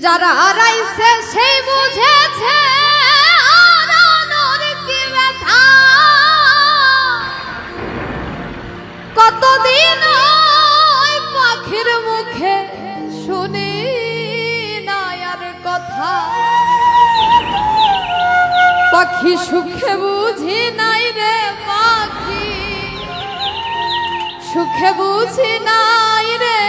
যারা হারাইছে সেই বুঝেছে কতদিন পাখির মুখে শুনি নায়ার কথা। পাখি সুখে বুঝি নাই রে পাখি। সুখে বুঝি নাই রে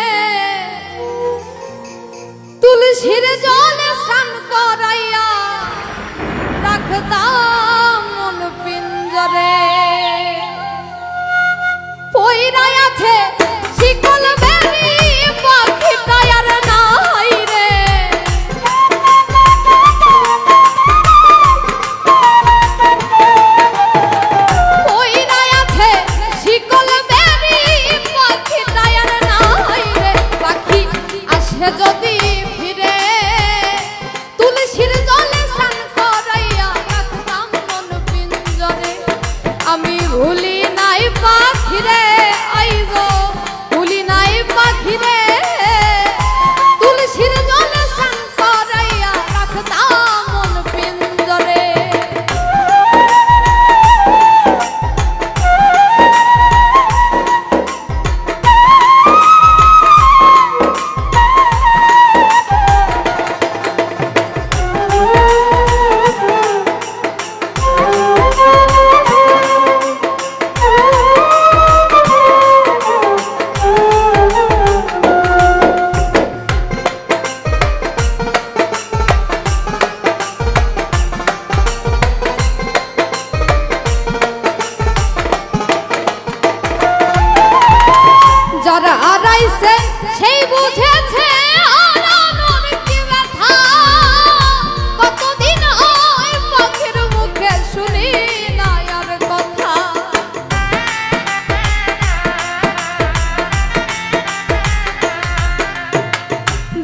해줬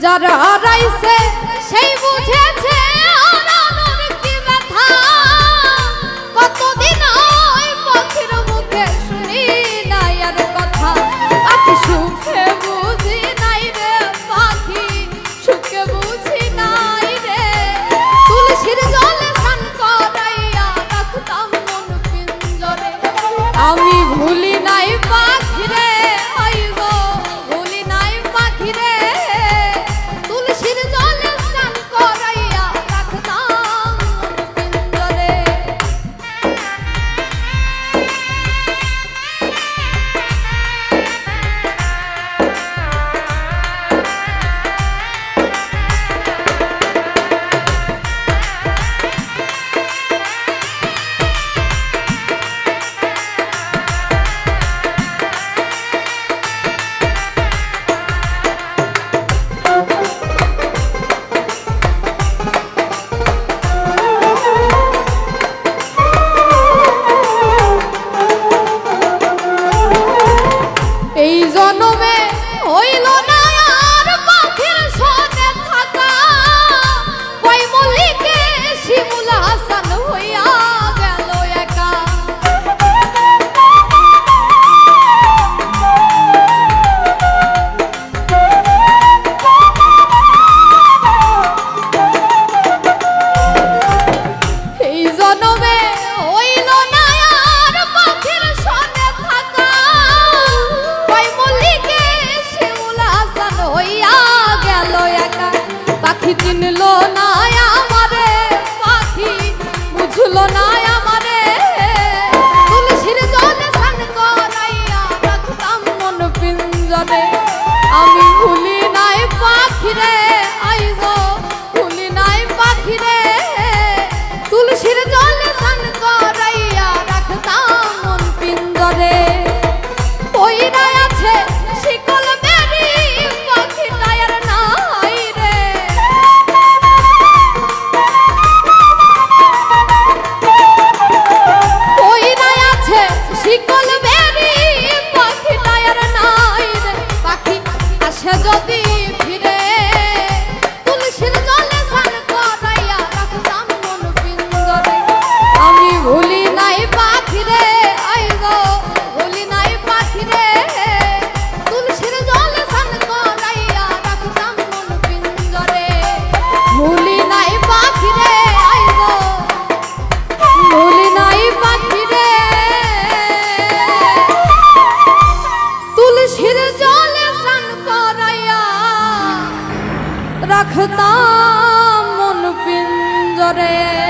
যারা রাইছে সেই বুঝেছে না আমারে পাখি বুঝলো না 全都对 রাখতাম মন পিঞ্জরে।